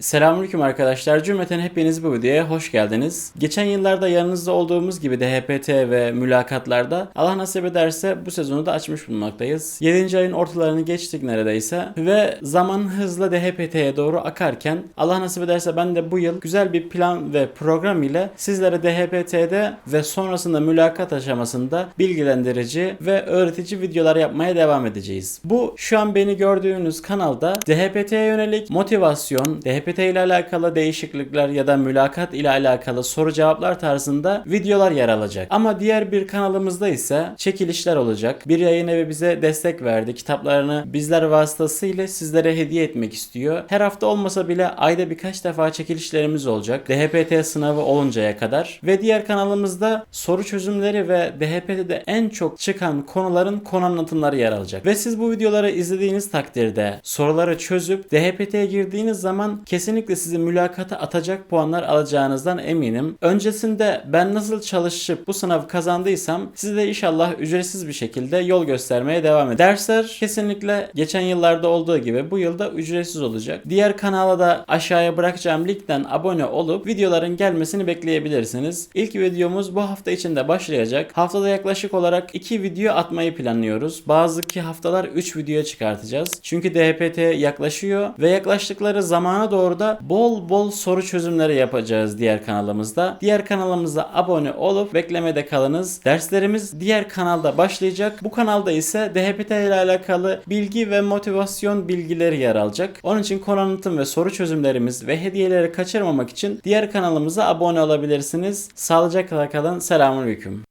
Selamünaleyküm arkadaşlar. Cümleten hepiniz bu videoya hoş geldiniz. Geçen yıllarda yanınızda olduğumuz gibi DHPT ve mülakatlarda Allah nasip ederse bu sezonu da açmış bulunmaktayız. 7. ayın ortalarını geçtik neredeyse ve zaman hızla DHPT'ye doğru akarken Allah nasip ederse ben de bu yıl güzel bir plan ve program ile sizlere DHPT'de ve sonrasında mülakat aşamasında bilgilendirici ve öğretici videolar yapmaya devam edeceğiz. Bu şu an beni gördüğünüz kanalda DHPT'ye yönelik motivasyon, DHPT ile alakalı değişiklikler ya da mülakat ile alakalı soru cevaplar tarzında videolar yer alacak. Ama diğer bir kanalımızda ise çekilişler olacak. Bir yayın evi bize destek verdi. Kitaplarını bizler vasıtasıyla sizlere hediye etmek istiyor. Her hafta olmasa bile ayda birkaç defa çekilişlerimiz olacak. DHPT sınavı oluncaya kadar. Ve diğer kanalımızda soru çözümleri ve DHPT'de en çok çıkan konuların konu anlatımları yer alacak. Ve siz bu videoları izlediğiniz takdirde soruları çözüp DHPT'ye girdiğiniz zaman kesinlikle sizi mülakata atacak puanlar alacağınızdan eminim. Öncesinde ben nasıl çalışıp bu sınavı kazandıysam size de inşallah ücretsiz bir şekilde yol göstermeye devam ederim. Dersler kesinlikle geçen yıllarda olduğu gibi bu yılda ücretsiz olacak. Diğer kanala da aşağıya bırakacağım linkten abone olup videoların gelmesini bekleyebilirsiniz. İlk videomuz bu hafta içinde başlayacak. Haftada yaklaşık olarak 2 video atmayı planlıyoruz. Bazı haftalar 3 video çıkartacağız. Çünkü DHPT yaklaşıyor ve yaklaştıkları zamana doğru da bol bol soru çözümleri yapacağız diğer kanalımızda. Diğer kanalımıza abone olup beklemede kalınız. Derslerimiz diğer kanalda başlayacak. Bu kanalda ise DHPT ile alakalı bilgi ve motivasyon bilgileri yer alacak. Onun için konu anlatım ve soru çözümlerimiz ve hediyeleri kaçırmamak için diğer kanalımıza abone olabilirsiniz. Sağlıcakla kalın. Selamünaleyküm.